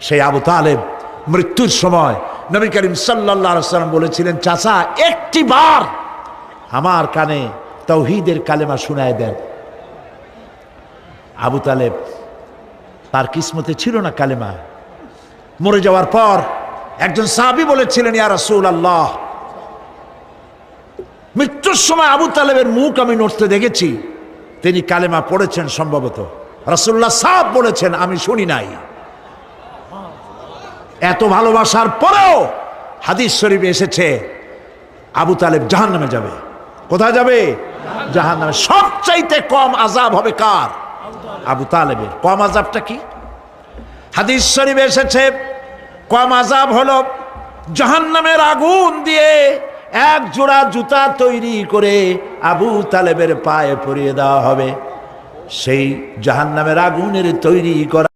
সেই আবু তালেব মৃত্যুর সময় নবী করিম সাল্লাম বলেছিলেন, চাচা, একটি বার আমার কানে তৌহিদের কালেমা শুনায় দেন। আবু তালেব তার কিসমতে ছিল না কালেমা। মরে যাওয়ার পর একজন সাহাবি বলেছিলেন, ইয়া রাসূল আল্লাহ মৃত্যুর সময় আবু তালেবের মুখ আমি নড়তে দেখেছি। তিনি কালেমা পড়েছেন সম্ভবত। রাসূলুল্লাহ সাহেব বলেছেন, আমি শুনি নাই। এত ভালোবাসার পরেও হাদিস শরীফে এসেছে, আবু তালেব জাহান নামে যাবে। কোথায় যাবে? জাহান নামে সবচাইতে কম আজাব হবে কার? আবু তালেবের। কম আজাবটা কি? হাদিস শরীফে এসেছে, কম আজাব হলো জাহান্নামের আগুন দিয়ে এক জোড়া জুতা তৈরি করে আবু তালেবের পায়ে পরিয়ে দেওয়া হবে। সেই জাহান্নামের আগুনের তৈরি করা